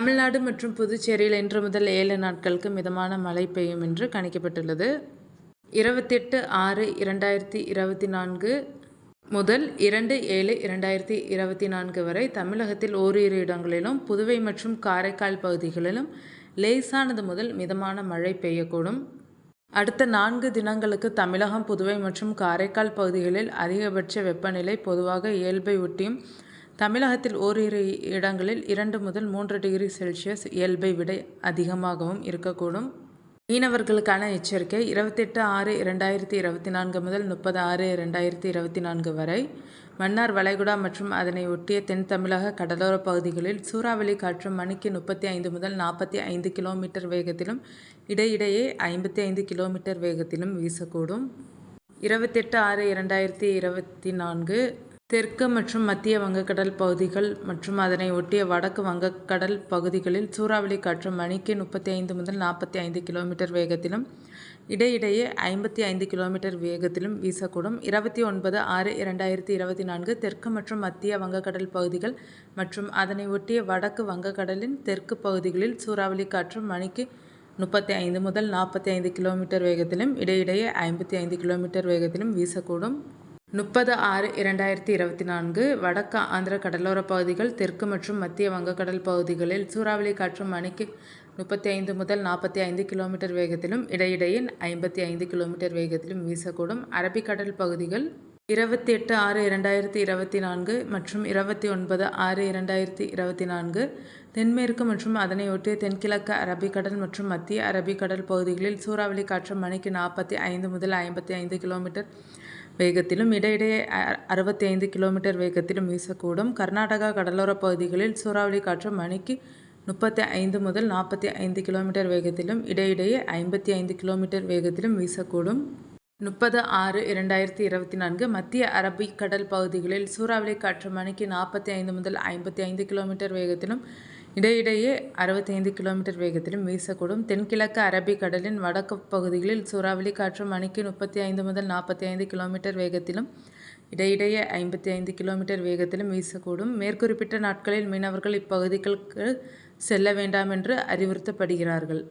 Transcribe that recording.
தமிழ்நாடு மற்றும் புதுச்சேரியில் இன்று முதல் ஏழு நாட்களுக்கு மிதமான மழை பெய்யும் என்று கணிக்கப்பட்டுள்ளது. இருபத்தெட்டு ஆறு இரண்டாயிரத்தி இருபத்தி நான்கு முதல் இரண்டு ஏழு இரண்டாயிரத்தி இருபத்தி நான்கு வரை தமிழகத்தில் ஓரிரு இடங்களிலும் புதுவை மற்றும் காரைக்கால் பகுதிகளிலும் லேசானது முதல் மிதமான மழை பெய்யக்கூடும். அடுத்த நான்கு தினங்களுக்கு தமிழகம் புதுவை மற்றும் காரைக்கால் பகுதிகளில் அதிகபட்ச வெப்பநிலை பொதுவாக இயல்பை ஒட்டியும் தமிழகத்தில் ஓரிரு இடங்களில் இரண்டு முதல் மூன்று டிகிரி செல்சியஸ் இயல்பை விட அதிகமாகவும் இருக்கக்கூடும். மீனவர்களுக்கான எச்சரிக்கை இருபத்தெட்டு ஆறு இரண்டாயிரத்தி இருபத்தி நான்கு முதல் முப்பது ஆறு இரண்டாயிரத்தி இருபத்தி நான்கு வரை. மன்னார் வளைகுடா மற்றும் அதனை ஒட்டிய தென் தமிழக கடலோர பகுதிகளில் சூறாவளி காற்று மணிக்கு முப்பத்தி ஐந்து முதல் நாற்பத்தி ஐந்து கிலோமீட்டர் வேகத்திலும் இடையிடையே ஐம்பத்தி ஐந்து கிலோமீட்டர் வேகத்திலும் வீசக்கூடும். இருபத்தெட்டு ஆறு இரண்டாயிரத்தி இருபத்தி நான்கு தெற்கு மற்றும் மத்திய வங்கக்கடல் பகுதிகள் மற்றும் அதனை ஒட்டிய வடக்கு வங்கக்கடல் பகுதிகளில் சூறாவளி காற்று மணிக்கு முப்பத்தி ஐந்து முதல் நாற்பத்தி ஐந்து கிலோமீட்டர் வேகத்திலும் இடையிடையே ஐம்பத்தி ஐந்து கிலோமீட்டர் வேகத்திலும் வீசக்கூடும். இருபத்தி ஒன்பது ஆறு இரண்டாயிரத்தி இருபத்தி நான்கு தெற்கு மற்றும் மத்திய வங்கக்கடல் பகுதிகள் மற்றும் அதனை ஒட்டிய வடக்கு வங்கக்கடலின் தெற்கு பகுதிகளில் சூறாவளி காற்று மணிக்கு முப்பத்தி ஐந்து முதல் நாற்பத்தி ஐந்து கிலோமீட்டர் வேகத்திலும் இடையிடையே ஐம்பத்தி ஐந்து கிலோமீட்டர் வேகத்திலும் வீசக்கூடும். முப்பது ஆறு இரண்டாயிரத்தி இருபத்தி நான்கு வடக்கு ஆந்திர கடலோர பகுதிகள் தெற்கு மற்றும் மத்திய வங்கக்கடல் பகுதிகளில் சூறாவளி காற்று மணிக்கு முப்பத்தி ஐந்து முதல் நாற்பத்தி ஐந்து கிலோமீட்டர் வேகத்திலும் இடையிடையே ஐம்பத்தி ஐந்து கிலோமீட்டர் வேகத்திலும் வீசக்கூடும். அரபிக்கடல் பகுதிகள் இருபத்தி எட்டு ஆறு இரண்டாயிரத்தி இருபத்தி நான்கு மற்றும் இருபத்தி ஒன்பது ஆறு இரண்டாயிரத்தி இருபத்தி நான்கு. தென்மேற்கு மற்றும் அதனையொட்டிய தென்கிழக்கு அரபிக்கடல் மற்றும் மத்திய அரபிக்கடல் பகுதிகளில் சூறாவளி காற்று மணிக்கு நாற்பத்தி ஐந்து முதல் ஐம்பத்தி ஐந்து கிலோமீட்டர் வேகத்திலும் இடையிடையே அறுபத்தி ஐந்து கிலோமீட்டர் வேகத்திலும் வீசக்கூடும். கர்நாடகா கடலோரப் பகுதிகளில் சூறாவளி காற்று மணிக்கு முப்பத்தி ஐந்து முதல் நாற்பத்தி ஐந்து கிலோமீட்டர் வேகத்திலும் இடையிடையே ஐம்பத்தி ஐந்து கிலோமீட்டர் வேகத்திலும் வீசக்கூடும். முப்பது ஆறு இரண்டாயிரத்தி இருபத்தி நான்கு மத்திய அரபிக்கடல் பகுதிகளில் சூறாவளி காற்று மணிக்கு நாற்பத்தி ஐந்து முதல் ஐம்பத்தி ஐந்து கிலோமீட்டர் வேகத்திலும் இடையிடையே அறுபத்தைந்து கிலோமீட்டர் வேகத்திலும் வீசக்கூடும். தென்கிழக்கு அரபிக்கடலின் வடக்கு பகுதிகளில் சூறாவளி காற்று மணிக்கு முப்பத்தி ஐந்து முதல் நாற்பத்தி ஐந்து கிலோமீட்டர் வேகத்திலும் இடையிடையே ஐம்பத்தி ஐந்து கிலோமீட்டர் வேகத்திலும் வீசக்கூடும். மேற்குறிப்பிட்ட நாட்களில் மீனவர்கள் இப்பகுதிகளுக்கு செல்ல வேண்டாம் என்று அறிவுறுத்தப்படுகிறார்கள்.